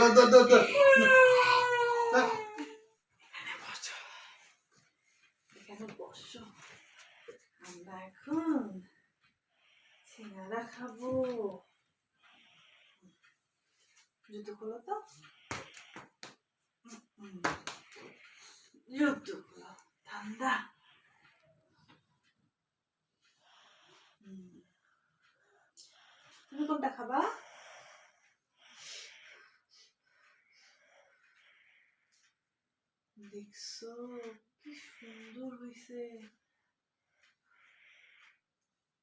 ধর ধর। এখানে বসো। আমরা এখন সিঙ্গারা খাব। জুতো খোলো তো। জুতো খোলো ঠান্ডা হুম। তুমি কোনটা খাবা দেখছ? কি সুন্দর হয়েছে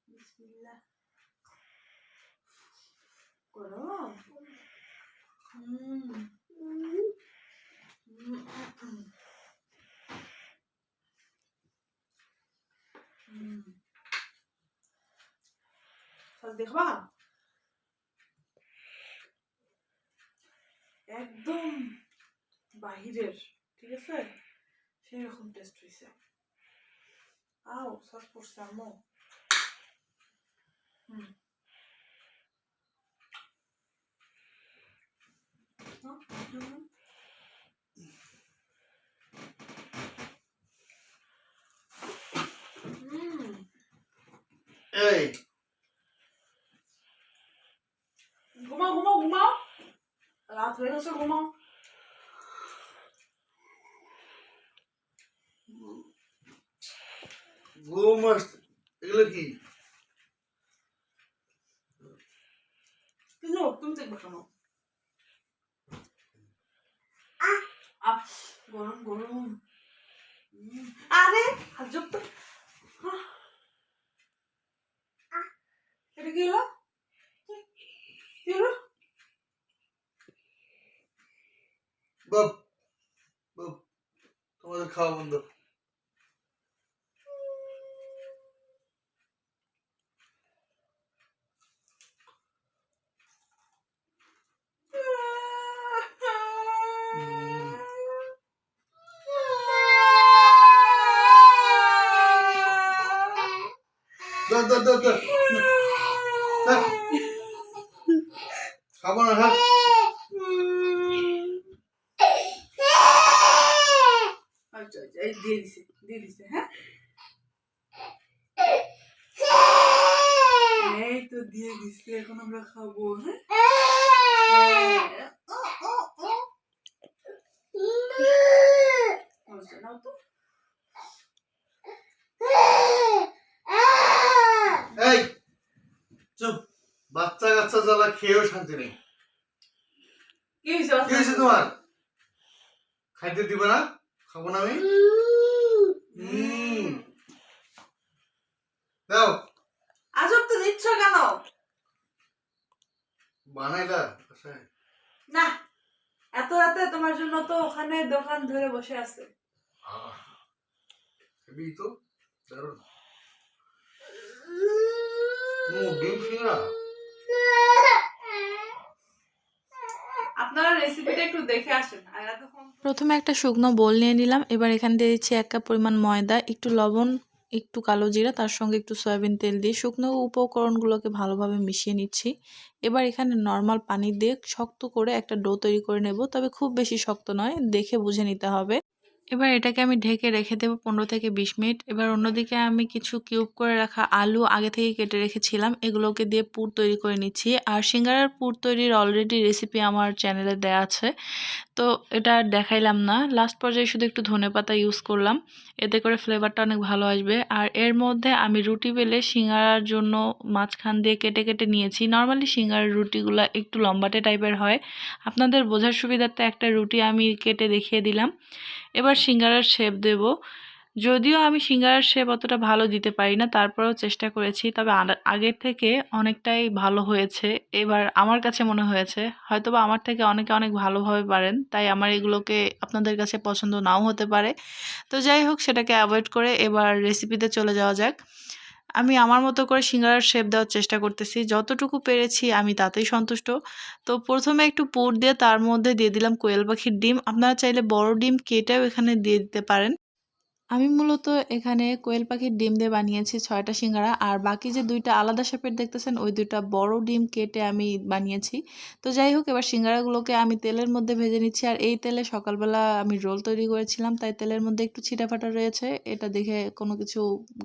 বিসমিল্লাহ। গরম হুম। দেখবা? একদম বাহিরের। ঠিক আছে সেই রকম টেস্ট হয়েছে আও সস পড়ছে হুম। হুম এই ঘুমাও ঘুমাও ঘুমাও রাত হয়ে গেছে ঘুমাও ঘুম এগুলো কি তুমি দেখবে কেন আহ, গরম গরম। আরে হাজব তো। আহ। এটা কি হলো? কি হলো? বাপ বাপ তোমাদের খাওয়া বন্ধ হুম। ধর ধর ধর ধর ধর। খাব না হ্যাঁ। আচ্ছা আচ্ছা দিয়ে দিছে দিয়ে দিছে হ্যাঁ। এই তো দিয়ে দিছে, এখন আমরা খাব হ্যাঁ। ও, ও, ও। আচ্ছা, নাও তো। এই চুপ। বাচ্চা কাচ্চা জ্বালা খেয়েও শান্তি নেই। কি হয়েছে তোমার? খাইতে দিবে না? খাব না আমি? দাও। আজব তো দিচ্ছ কেন? বানাইলা না এত রাতে তোমার জন্য তো ওখানে দোকান ধরে বসে আছে। তো দারুণ ও ডিম আপনারা রেসিপিটা একটু দেখে আসেন প্রথমে একটা শুকনো বোল নিয়ে নিলাম এবার এখান দিয়ে দিচ্ছি এক কাপ পরিমাণ ময়দা একটু লবণ একটু কালো জিরা তার সঙ্গে একটু সয়াবিন তেল দিয়ে শুকনো উপকরণগুলোকে ভালোভাবে মিশিয়ে নিচ্ছি। এবার এখানে নর্মাল পানি দিয়ে শক্ত করে একটা ডো তৈরি করে নেব তবে খুব বেশি শক্ত নয় দেখে বুঝে নিতে হবে। এবার এটাকে আমি ঢেকে রেখে দেবো পনেরো থেকে বিশ মিনিট। এবার অন্যদিকে আমি কিছু কিউব করে রাখা আলু আগে থেকে কেটে রেখেছিলাম। এগুলোকে দিয়ে পুর তৈরি করে নিচ্ছি। আর সিঙ্গারার পুর তৈরির অলরেডি রেসিপি আমার চ্যানেলে দেওয়া আছে। তো এটা দেখাইলাম না। লাস্ট পর্যায়ে শুধু একটু ধনেপাতা ইউজ করলাম। এতে করে ফ্লেভারটা অনেক ভালো আসবে। আর এর মধ্যে আমি রুটি বেলে সিঙ্গারার জন্য মাঝখান দিয়ে কেটে কেটে নিয়েছি। নর্মালি সিঙ্গারার রুটিগুলো একটু লম্বাটে টাইপের হয়। আপনাদের বোঝার সুবিধার্থে একটা রুটি আমি কেটে দেখিয়ে দিলাম। এবার সিঙ্গারার শেপ দেব। যদিও আমি সিঙ্গারার শেপ অতটা ভালো দিতে পারি না, তারপরেও চেষ্টা করেছি, তবে আগের থেকে অনেকটাই ভালো হয়েছে। এবার আমার কাছে মনে হয়েছে, হয়তোবা আমার থেকে অনেকে অনেক ভালোভাবে পারেন, তাই আমার এগুলোকে আপনাদের কাছে পছন্দ নাও হতে পারে। তো যাই হোক, সেটাকে অ্যাভয়েড করে এবার রেসিপিতে চলে যাওয়া যাক। আমি আমার মতো করে সিঙ্গারার শেপ দেওয়ার চেষ্টা করতেছি। যতটুকু পেরেছি আমি তাতেই সন্তুষ্ট। তো প্রথমে একটু পুর দিয়ে তার মধ্যে দিয়ে দিলাম কোয়েল পাখির ডিম। আপনারা চাইলে বড় ডিম কেটেও এখানে দিয়ে দিতে পারেন। আমি মূলত এখানে কোয়েল পাখির ডিম দিয়ে বানিয়েছি ছয়টা সিঙ্গারা, আর বাকি যে দুইটা আলাদা শেপের দেখতেছেন, ওই দুইটা বড় ডিম কেটে আমি বানিয়েছি। তো যাই হোক, এবার সিঙ্গারাগুলোকে আমি তেলের মধ্যে ভেজে নিচ্ছি, আর এই তেলে সকালবেলা আমি রোল তৈরি করেছিলাম, তাই তেলের মধ্যে একটু ছিটাফাটা রয়েছে, এটা দেখে কোনো কিছু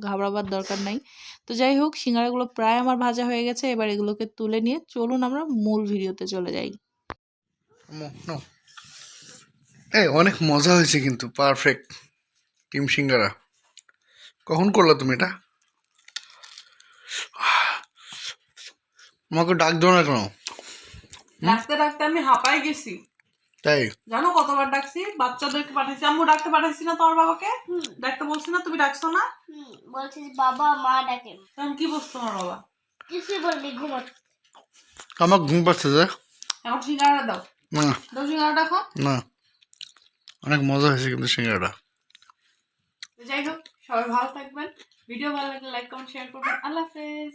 ঘাবড়াবার দরকার নাই। তো যাই হোক, সিঙ্গারাগুলো প্রায় আমার ভাজা হয়ে গেছে, এবার এগুলোকে তুলে নিয়ে চলুন আমরা মূল ভিডিওতে চলে যাই। অনেক মজা হয়েছে কিন্তু পারফেক্ট টিম সিঙ্গারা। কখন করলা তুমি এটা? আমাকে ডাক দাও না কেন? ডাকতে ডাকতে আমি হাঁপাই গেছি। তাই? জানো কতবার ডাকছি? বাচ্চাদেরকে পাঠাইছি। আম্মু ডাকতে পাঠাইছি না তোমার বাবাকে? ডাকতে বলছি না তুমি ডাকছো না? হুম, বলছি বাবা মা ডাকে। তখন কি বলছো তোমার বাবা? কিছুই বললি ঘুমাতে আমার ঘুম পাচ্ছে যে। এখন সিঙ্গারা দাও। না। দাও সিঙ্গারা দেখো। না। অনেক মজা হয়েছে কিন্তু সিঙ্গারাটা। যাই হোক সবাই ভালো থাকবেন। ভিডিও ভালো লাগলে লাইক কমেন্ট শেয়ার করবেন। আল্লাহ হাফেজ।